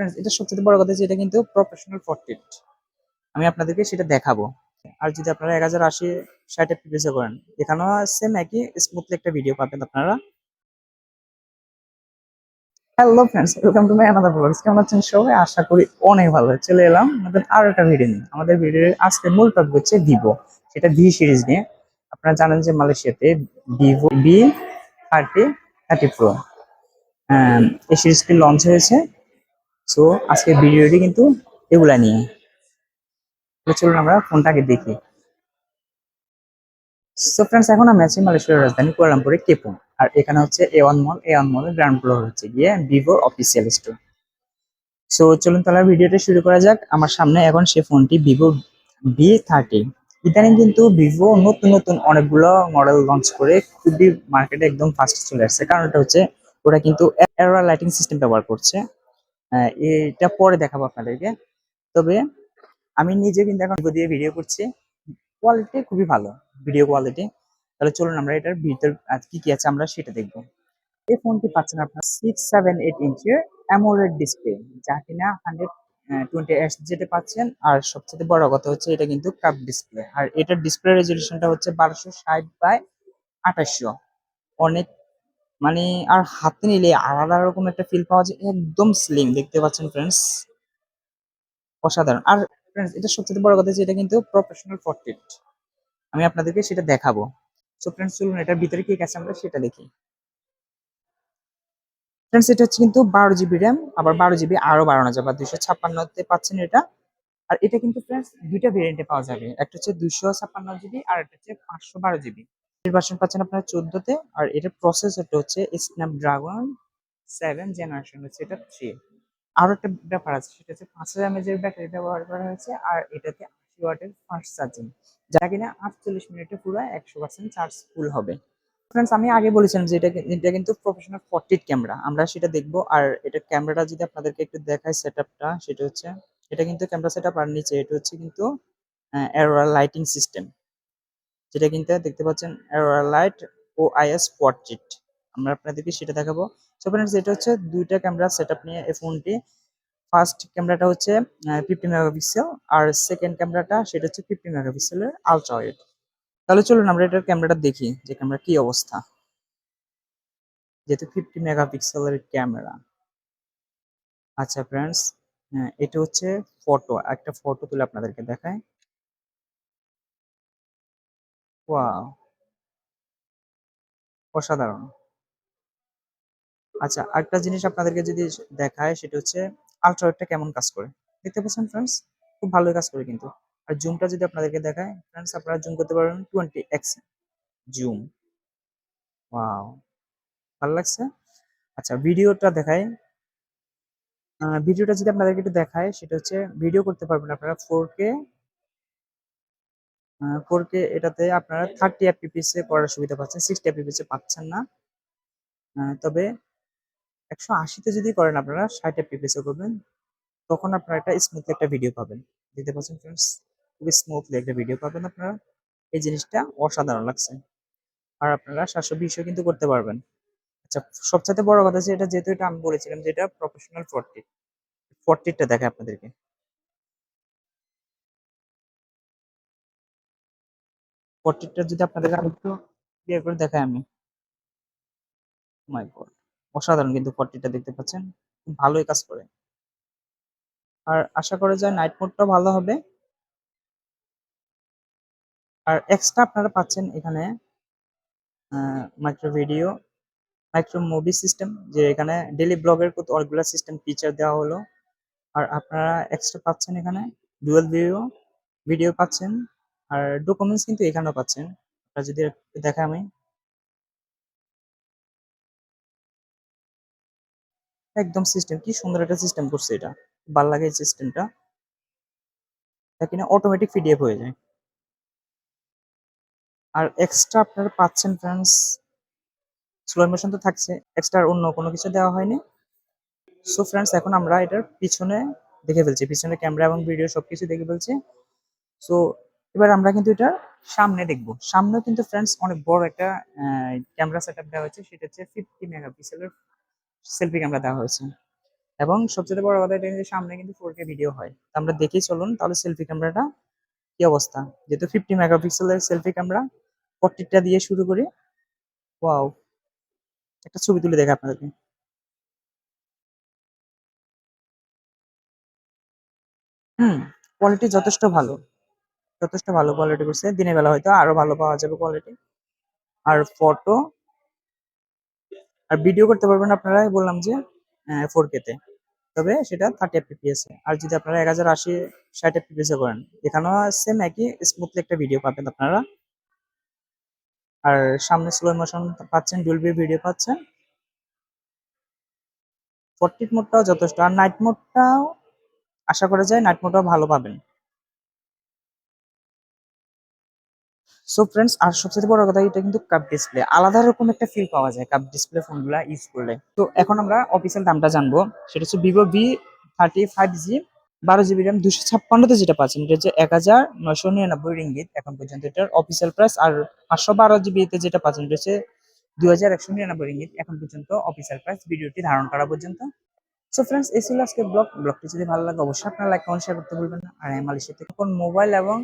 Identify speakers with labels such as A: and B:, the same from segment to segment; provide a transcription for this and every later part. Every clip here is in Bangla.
A: ফ্রেন্ডস এটা সবচেয়ে বড় কথা যে এটা কিন্তু প্রফেশনাল পোর্ট্রেট আমি আপনাদেরকে সেটা দেখাবো। আর যদি আপনারা এক হাজার আশি, ষাট এফপিএসে করেন, এখানেও সেম একই স্মুথলি একটা ভিডিও পাবেন আপনারা। Hello friends welcome to my another blogs কেমন আছেন সবাই? আশা করি অনেক ভালো চলে এলাম আমাদের আরও একটা ভিডিও নিয়ে। আমাদের ভিডিওর আজকে মূল টপিক হচ্ছে ভিভো সেটা ভি সিরিজ নিয়ে। আপনারা জানেন যে মালয়েশিয়াতে Vivo V thirty thirty pro এই সিরিজটি লঞ্চ হয়েছে। সো আজকে ভিডিওটি কিন্তু এগুলা নিয়ে। চলুন আমরা ফোনটাকে দেখি। সো ফ্রেন্ডস এখন আমি আছি মালয়েশিয়ার রাজধানী কুয়ালালামপুরে কেপুং আর এখানে হচ্ছে A one mall A one মলের গ্রাউন্ড ফ্লোর হচ্ছে গিয়ে ভিভোর অফিসিয়াল স্টোর সো চলুন তাহলে ভিডিওটা শুরু করা যাক। আমার সামনে এখন সে ফোনটি ভিভো বি থার্টি ইদানিং কিন্তু ভিভো নতুন নতুন অনেকগুলো মডেল লঞ্চ করে খুবই মার্কেটে একদম ফার্স্ট চলে আসছে। কারণ কারণটা হচ্ছে, ওরা কিন্তু এরা লাইটিং সিস্টেম ব্যবহার করছে। এটা পরে দেখাবো আপনাদেরকে। তবে আমি নিজে কিন্তু এখন দিয়ে ভিডিও করছি। কোয়ালিটি খুবই ভালো ভিডিও কোয়ালিটি তাহলে চলুন আমরা এটার ভিতর কি কি আছে আমরা সেটা দেখব। এই ফোনটি পাচ্ছেন আপনার সিক্স সেভেন এইট ইঞ্চের অ্যামোলেড ডিসপ্লে যা কিনা হান্ড্রেড টোয়েন্টি এস যেটা পাচ্ছেন। আর সবচেয়ে বড় কথা হচ্ছে এটা কিন্তু কাপ ডিসপ্লে আর এটার ডিসপ্লে রেজলিউশনটা হচ্ছে বারোশো ষাট বাই আঠাশশো। অনেক মানে আর হাতে নিলে আলাদা রকম একটা ফিল পাওয়া যায়, একদম স্লিম দেখতে পাচ্ছেন ফ্রেন্ডস অসাধারণ। আর ফ্রেন্ডস এটা সবচেয়ে বড় কথা যে এটা কিন্তু প্রফেশনাল পোর্ট্রেট আমি আপনাদেরকে সেটা দেখাবো। সো ফ্রেন্ডস চলুন এটার ভিতরে কি আছে আমরা সেটা দেখি। ফ্রেন্ডস এটা হচ্ছে কিন্তু বারো জিবি র্যাম আবার বারো জিবি আরও বাড়ানো যাবে, দুইশো ছাপ্পান্নতে পাচ্ছেন এটা। আর এটা কিন্তু ফ্রেন্ডস দুইটা ভেরিয়েন্টে পাওয়া যাবে। একটা হচ্ছে দুইশো ছাপ্পান্ন জিবি আর একটা হচ্ছে পাঁচশো বারো জিবি ভার্সন পাচ্ছেন আপনার চোদ্দতে, আর এটার প্রসেসরটা হচ্ছে স্ন্যাপড্রাগন সেভেন জেনারেশন হচ্ছে এটা থ্রি আরও একটা ব্যাপার আছে, সেটা হচ্ছে পাঁচ হাজার এমএজ এর ব্যাটারি ব্যবহার করা হয়েছে, আর এটাতে আশি ওয়াটের ফার্স্ট চার্জিং যা কিনা আটচল্লিশ মিনিটে পুরো একশো পার্সেন্ট চার্জ ফুল হবে। ফ্রেন্ডস আমি আগে বলেছিলাম যে এটা এটা কিন্তু প্রফেশনাল পোর্ট্রেট ক্যামেরা আমরা সেটা দেখব, আর এটা ক্যামেরাটা যদি আপনাদেরকে একটু দেখাই সেটআপটা সেটা হচ্ছে, এটা কিন্তু ক্যামেরা সেটআপ আর নিচে এটা হচ্ছে কিন্তু অ্যারোরা লাইটিং সিস্টেম যেটা কিন্তু দেখতে পাচ্ছেন লাইট ও আইএস পোর্ট্রেট আমরা আপনাদেরকে সেটা দেখাবো। সো ফ্রেন্ডস এটা হচ্ছে দুইটা ক্যামেরা সেটআপ নিয়ে এই ফোনটি ফার্স্ট ক্যামেরাটা হচ্ছে ফিফটি মেগাপিক্সেল আর সেকেন্ড ক্যামেরাটা সেটা হচ্ছে ফিফটি মেগাপিক্সেলের আলট্রা ওয়াইড তাহলে চলুন আমরা এটার ক্যামেরাটা দেখি যে ক্যামেরা কি অবস্থা। যেহেতু ফিফটি মেগাপিক্সেলের ক্যামেরা আচ্ছা ফ্রেন্ডস এটা হচ্ছে ফটো একটা ফটো তুলে আপনাদেরকে দেখায় ওয়াও অসাধারণ। আচ্ছা আরেকটা জিনিস আপনাদেরকে যদি দেখায় সেটা হচ্ছে আলট্রাওয়েডটা কেমন কাজ করে? দেখতে পাচ্ছেন ফ্রেন্ডস খুব ভালোই কাজ করে কিন্তু। আর জুমটা যদি আপনাদেরকে দেখায় ফ্রেন্ডস আপনারা জুম করতে পারবেন টোয়েন্টি এক্স জুম ওয়াও ভালো লাগছে? আচ্ছা ভিডিওটা দেখায় ভিডিওটা যদি আপনাদেরকে একটু দেখায়, সেটা হচ্ছে ভিডিও করতে পারবেন আপনারা ফোর কে ফোর কে এটাতে আপনারা থার্টি এফপিপিএস এ করার সুবিধা পাচ্ছেন সিক্সটি এফপিপিএস এ পাচ্ছেন না। তবে একশো আশিতে যদি করেন আপনারা, ষাট এফপিপিএস এ করবেন, তখন আপনারা একটা স্মুথলি একটা ভিডিও পাবেন। দেখতে পাচ্ছেন ফ্রেন্ডস খুবই স্মুথলি একটা ভিডিও পাবেন আপনারা। এই জিনিসটা অসাধারণ লাগছে। আর আপনারা সাতশো বিশও কিন্তু করতে পারবেন। আচ্ছা সবচেয়ে বড় কথা হচ্ছে এটা যেহেতু এটা আমি বলেছিলাম যে, এটা প্রফেশনাল ফোর্টি ফোর্টিটা দেখে আপনাদেরকে। ফোর্টিটা যদি আপনাদের আমি একটু ক্লিয়ার করে দেখাই আমি। মাই গড অসাধারণ কিন্তু ফোর্টিটা দেখতে পাচ্ছেন ভালোই কাজ করে। আর আশা করা যায় নাইট মোডটাও ভালো হবে। আর এক্সট্রা আপনারা পাচ্ছেন এখানে micro video micro movie system যে এখানে ডেলি ব্লগের কত অনেকগুলো সিস্টেম ফিচার দেওয়া হলো। আর আপনারা এক্সট্রা পাচ্ছেন এখানে ডুয়াল ভিডিও ভিডিও পাচ্ছেন। আর ডকুমেন্টস কিন্তু এখানেও পাচ্ছেন। আপনারা যদি দেখা আমি। একদম সিস্টেম কি সুন্দর একটা সিস্টেম করছে এটা। ভালো লাগে এই সিস্টেমটা এটা কিনা অটোমেটিক পিডিএফ হয়ে যায়। আর এক্সট্রা আপনারা পাচ্ছেন ফ্রেন্ডস স্লো মোশন তো থাকছে এক্সট্রা অন্য কোনো কিছু দেওয়া হয়নি। সো ফ্রেন্ডস এখন আমরা এটার পিছনে দেখে ফেলছি। পিছনে ক্যামেরা এবং ভিডিও সবকিছু দেখে ফেলছি। সো এবার আমরা কিন্তু এটা সামনে দেখব। সামনে কিন্তু ফ্রেন্ডস অনেক বড় একটা ক্যামেরা সেটআপ দেওয়া হয়েছে। সেটা হচ্ছে ফিফটি মেগাপিক্সেলের সেলফি ক্যামেরা দেওয়া হয়েছে। এবং সবচেয়ে বড় কথা এটা কিন্তু সামনে কিন্তু ফোর কে ভিডিও হয়। তো আমরা দেখেই চলুন তাহলে সেলফি ক্যামেরাটা কি অবস্থা? যেহেতু ফিফটি মেগাপিক্সেলের সেলফি ক্যামেরা ফোরটিটা দিয়ে শুরু করি। ওয়াও একটা ছবি তুলে দেখা আপনাদেরকে। হুম কোয়ালিটি যথেষ্ট ভালো। যথেষ্ট ভালো কোয়ালিটি করছে। দিনের বেলা হয়তো আরও ভালো পাওয়া যাবে কোয়ালিটি আর ফটো আর ভিডিও করতে পারবেন আপনারা বললাম যে ফোর কে তে। তবে সেটা থার্টি এফপিএস আর যদি আপনারা এক হাজার আশি, ষাট এফপিএস করেন, এখানেও সেম একই স্মুথলি একটা ভিডিও পাবেন আপনারা। আর সামনে স্লো মোশন পাচ্ছেন ডুলবি ভিডিও পাচ্ছেন। ফোরটি মোডটাও যথেষ্ট। আর নাইট মোডটাও আশা করা যায় নাইট মোডটাও ভালো পাবেন। সো ফ্রেন্ডস আর সবচেয়ে বড় কথা, এটা কিন্তু কাপ ডিসপ্লে আলাদা রকম একটা ফিল পাওয়া যায় কাপ ডিসপ্লে ফোনগুলো ইউজ করলে। তো এখন আমরা অফিসিয়াল দামটা জানব। সেটা হচ্ছে Vivo V thirty five G বারো জিবি র্যাম দুশো ছাপ্পান্নতে যেটা পাচ্ছেন, এটা হচ্ছে এক হাজার নয়শো নিরানব্বই রিঙ্গিত এখন পর্যন্ত এটার অফিসিয়াল প্রাইস আর পাঁচশো বারো জিবিতে যেটা পাচ্ছেন, এটা হচ্ছে দুই হাজার একশো নিরানব্বই রিঙ্গিত এখন পর্যন্ত অফিসিয়াল প্রাইস ভিডিওটি ধারণ করা পর্যন্ত। সো ফ্রেন্ডস এই ছিল আজকে ব্লগ ব্লগটি যদি ভালো লাগে, অবশ্যই আপনারা লাইক কমেন্ট শেয়ার করতে ভুলবেন না। আর মালয়েশিয়া থেকে কোন মোবাইল এবং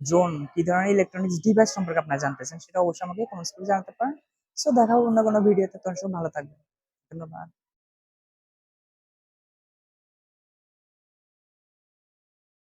A: জোন কি ধরনের ইলেকট্রনিক্স ডিভাইস সম্পর্কে আপনারা জানতে চান, সেটা অবশ্যই আমাকে কমেন্টস করে জানাতে পারেন। সো দেখা হবে অন্য কোনো ভিডিওতে তখন সব ভালো থাকবেন। ধন্যবাদ।